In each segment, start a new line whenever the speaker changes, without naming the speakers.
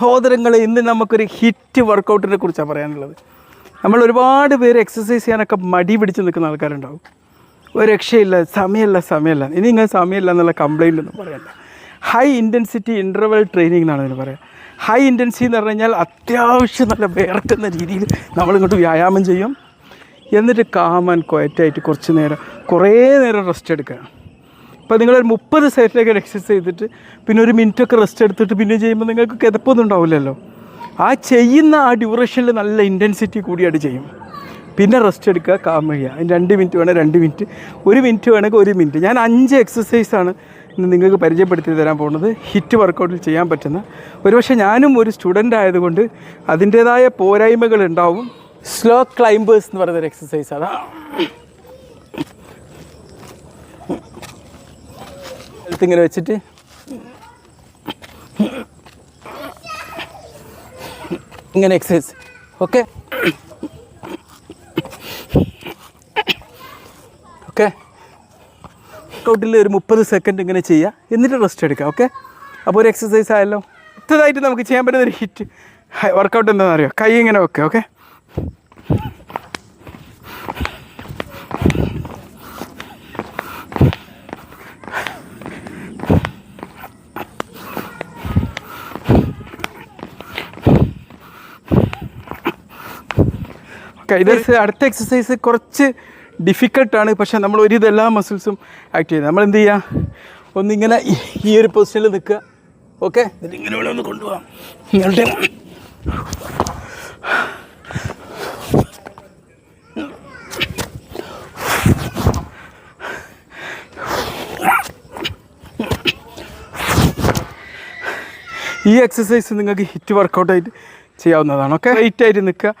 സഹോദരങ്ങളെ ഇന്ന് നമുക്കൊരു ഹിറ്റ് വർക്കൗട്ടിനെ കുറിച്ചാണ് പറയാനുള്ളത്. നമ്മൾ ഒരുപാട് പേര് എക്സസൈസ് ചെയ്യാനൊക്കെ മടി പിടിച്ച് നിൽക്കുന്ന ആൾക്കാരുണ്ടാവും. ഒരു രക്ഷയില്ല സമയമില്ല സമയമില്ല. ഇനി ഇങ്ങനെ സമയമില്ല എന്നുള്ള കംപ്ലൈന്റ് ഒന്നും പറയണ്ട. ഹൈ ഇന്റൻസിറ്റി ഇന്റർവൽ ട്രെയിനിങ് എന്നാണ് ഇതിന് പറയുക ഹൈ ഇന്റൻസിറ്റി എന്ന് പറഞ്ഞു കഴിഞ്ഞാൽ അത്യാവശ്യം നല്ല വേർക്കുന്ന രീതിയിൽ നമ്മളിങ്ങോട്ട് വ്യായാമം ചെയ്യും. എന്നിട്ട് കാമൻ ക്വയറ്റായിട്ട് കുറച്ച് നേരം കുറേ നേരം റെസ്റ്റ് എടുക്കുക. ഇപ്പോൾ നിങ്ങളൊരു മുപ്പത് സെക്കൻഡൊക്കെ എക്സസൈസ് ചെയ്തിട്ട് പിന്നെ ഒരു മിനിറ്റൊക്കെ റെസ്റ്റ് എടുത്തിട്ട് പിന്നെ ചെയ്യുമ്പോൾ നിങ്ങൾക്ക് കിതപ്പൊന്നും ഉണ്ടാവില്ലല്ലോ. ആ ചെയ്യുന്ന ആ ഡ്യൂറേഷനിൽ നല്ല ഇന്റൻസിറ്റി കൂടിയായിട്ട് ചെയ്യും. പിന്നെ റെസ്റ്റ് എടുക്കുക കാം ചെയ്യുക. രണ്ട് മിനിറ്റ് വേണേൽ രണ്ട് മിനിറ്റ് ഒരു മിനിറ്റ് വേണമെങ്കിൽ ഒരു മിനിറ്റ് ഞാൻ അഞ്ച് എക്സസൈസാണ് ഇന്ന് നിങ്ങൾക്ക് പരിചയപ്പെടുത്തി തരാൻ പോകുന്നത്. ഹിറ്റ് വർക്കൗട്ടിൽ ചെയ്യാൻ പറ്റുന്ന. ഒരുപക്ഷെ ഞാനും ഒരു സ്റ്റുഡന്റ് ആയതുകൊണ്ട് അതിന്റേതായ പോരായ്മകൾ ഉണ്ടാവും. സ്ലോ ക്ലൈംബേഴ്സ് എന്ന് പറയുന്നൊരു എക്സസൈസ് അതാണ് ഇങ്ങനെ വെച്ചിട്ട്. ഇങ്ങനെ എക്സസൈസ് ഓക്കെ ഓക്കെ വർക്കൗട്ടിൽ ഒരു മുപ്പത് സെക്കൻഡ് ഇങ്ങനെ ചെയ്യുക എന്നിട്ട് റെസ്റ്റ് എടുക്കുക ഓക്കെ അപ്പോൾ ഒരു എക്സസൈസ് ആയല്ലോ. അടുത്തതായിട്ട് നമുക്ക് ചെയ്യാൻ പറ്റുന്ന ഒരു ഹിറ്റ് വർക്കൗട്ട് എന്താണെന്ന് അറിയോ കൈ ഇങ്ങനെ വെക്കുക ഓക്കെ ഇത് അടുത്ത എക്സസൈസ് കുറച്ച് ഡിഫിക്കൽട്ടാണ് പക്ഷേ നമ്മൾ ഒരു ഇതെല്ലാ മസിൽസും ആക്ട് ചെയ്യുന്നത് നമ്മൾ എന്ത് ചെയ്യുക ഒന്നിങ്ങനെ ഈ- ഈ ഒരു പൊസിഷനിൽ നിൽക്കുക. ഓക്കെ എന്നിട്ട് ഇങ്ങനെ ഒന്ന് കൊണ്ടുപോകാം നിങ്ങളുടെ ഈ എക്സസൈസ് നിങ്ങൾക്ക് ഹിറ്റ് വർക്കൗട്ടായിട്ട് ചെയ്യാവുന്നതാണ്. ഓക്കെ ഹൈറ്റായിട്ട് ആയിട്ട് നിൽക്കുക.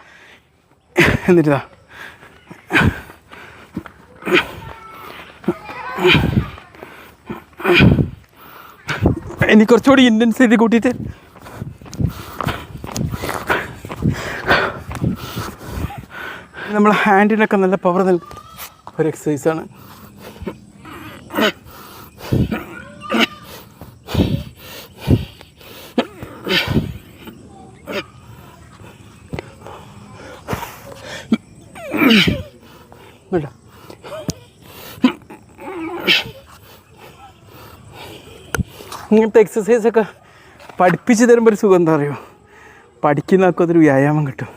എന്നിട്ടാ ഇനി കുറച്ചുകൂടി ഇന്റൻസിറ്റി കൂട്ടിയിട്ട്. നമ്മൾ ഹാൻഡിനൊക്കെ നല്ല പവർ നൽകും ഒരു എക്സസൈസാണ് വേണ്ട. ഇങ്ങനത്തെ എക്സസൈസൊക്കെ പഠിപ്പിച്ച് തരുമ്പോൾ ഒരു സുഖം എന്താ അറിയോ? പഠിക്കുന്നവർക്ക് അതൊരു വ്യായാമം കിട്ടും.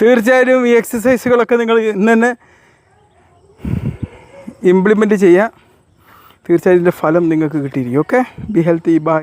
തീർച്ചയായും ഈ എക്സസൈസുകളൊക്കെ നിങ്ങൾ ഇന്ന് തന്നെ ഇംപ്ലിമെന്റ് ചെയ്യുക തീർച്ചയായും ഇതിന്റെ ഫലം നിങ്ങൾക്ക് കിട്ടിയിരിക്കും. Okay be healthy bye